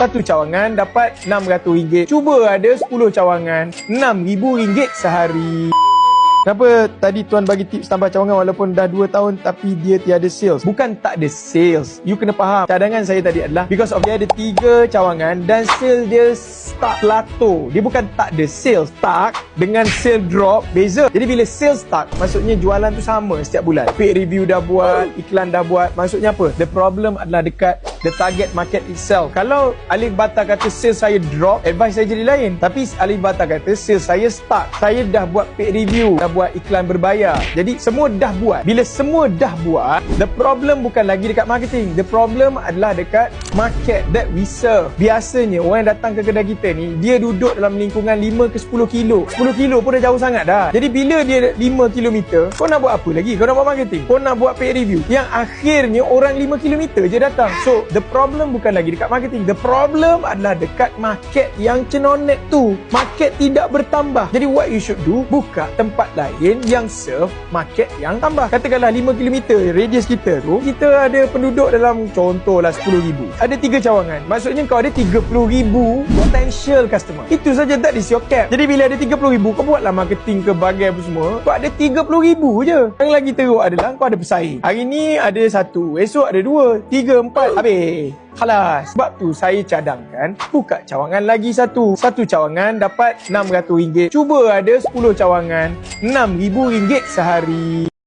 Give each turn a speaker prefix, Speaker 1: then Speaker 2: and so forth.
Speaker 1: Satu cawangan dapat RM600. Cuba ada 10 cawangan, RM6,000 sehari. Kenapa tadi tuan bagi tips tambah cawangan walaupun dah 2 tahun tapi dia tiada sales? Bukan tak ada sales. You kena faham. Cadangan saya tadi adalah because of dia ada 3 cawangan dan sale dia start plateau. Dia bukan tak ada sales. Start dengan sale drop beza. Jadi bila sales start maksudnya jualan tu sama setiap bulan. Paid review dah buat, iklan dah buat. Maksudnya apa? The problem adalah dekat the target market itself. Kalau Alif Bata kata sales saya drop, advice saya jadi lain. Tapi Alif Bata kata sales saya start. Saya dah buat paid review, dah buat iklan berbayar. Jadi semua dah buat. Bila semua dah buat, the problem bukan lagi dekat marketing. The problem adalah dekat market that we serve. Biasanya orang yang datang ke kedai kita ni, dia duduk dalam lingkungan 5 ke 10 kilo. 10 kilo pun dah jauh sangat dah. Jadi bila dia 5 kilometer, kau nak buat apa lagi? Kau nak buat marketing? Kau nak buat paid review? Yang akhirnya orang 5 kilometer je datang. So, the problem bukan lagi dekat marketing. The problem adalah dekat market yang cenonet tu. Market tidak bertambah. Jadi what you should do, buka tempat lain yang serve market yang tambah. Katakanlah 5 km radius kita tu, kita ada penduduk dalam contohlah 10,000. Ada 3 cawangan. Maksudnya kau ada 30,000 potential customer. Itu saja that is your cap. Jadi bila ada 30,000, kau buatlah marketing ke bagai apa semua. Kau ada 30,000 je. Yang lagi teruk adalah kau ada pesaing. Hari ni ada satu, esok ada dua, tiga, empat, habis. Halas. Sebab tu saya cadangkan buka cawangan lagi satu. Satu cawangan dapat RM600. Cuba ada 10 cawangan, RM6,000 sehari.